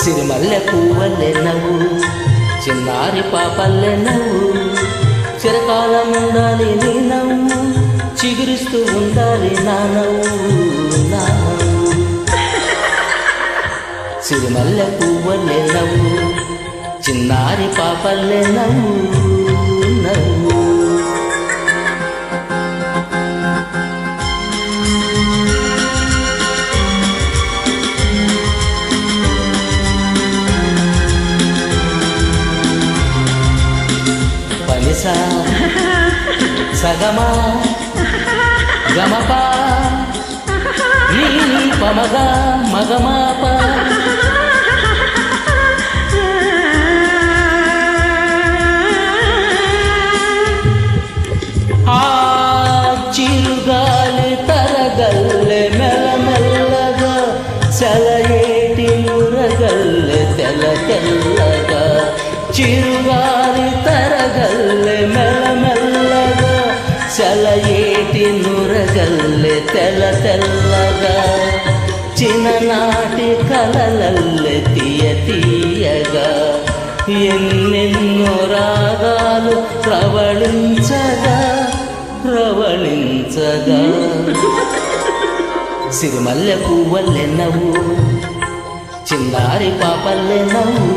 సిరిమల్లె పువ్వల్లె నవ్వు చిన్నారి పాపల్లె నవ్వు చిరకాలం ఉండాలి నీ నవ్వు చిగురిస్తూ ఉండాలి నా నవ్వు నా నవ్వు. సిరిమల్లె పువ్వల్లె నవ్వు చిన్నారి పాపల్లె నవ్వు నవ్వు. సా. సగమా. గమప. నీ పమగ మగమాప. ఆ చిరుగాలి తరగల్లె మెల్లమెల్లగా సెలయేటి నురగల్లె తెల్ల తెల్లగా చిరుగాలి కల్లె తెల్ల తెల్లగా చిన్ననాటి కలలల్లె తీయ తీయగా ఎన్నెన్నో రాగాలు ప్రవళించగా ప్రవళించగా. సిరిమల్లె పువ్వల్లె నవ్వు చిన్నారి పాపల్లె నవ్వు.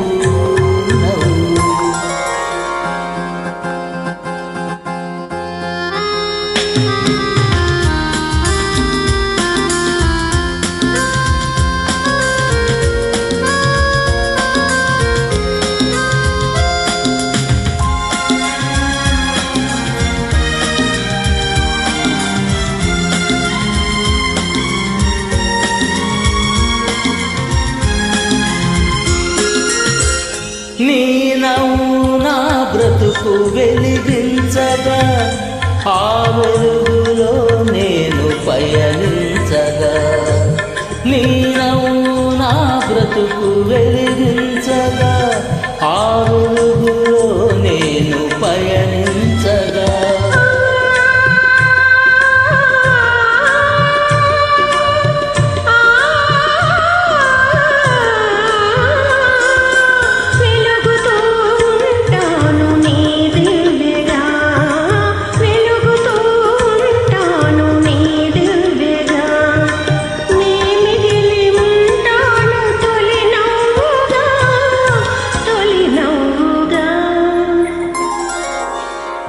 నీ నవ్వు నా బ్రతుకు వెలిగించగా? ఆ వెలుగులో నేను పయనించగా. నీ నవ్వు నా బ్రతుకు వెలి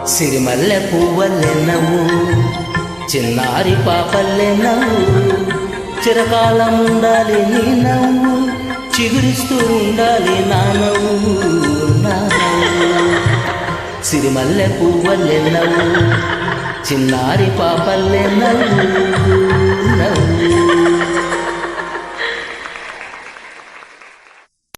సిరిమల్లె పువ్వల్లె చిన్నారి పాపల్లె చిరకాలం ఉండాలి నీ నవ్వు చిగురిస్తూ ఉండాలి నా నవ్వు నా సిరిమల్లె పువ్వల్లె చిన్నారి పాపల్లెనవు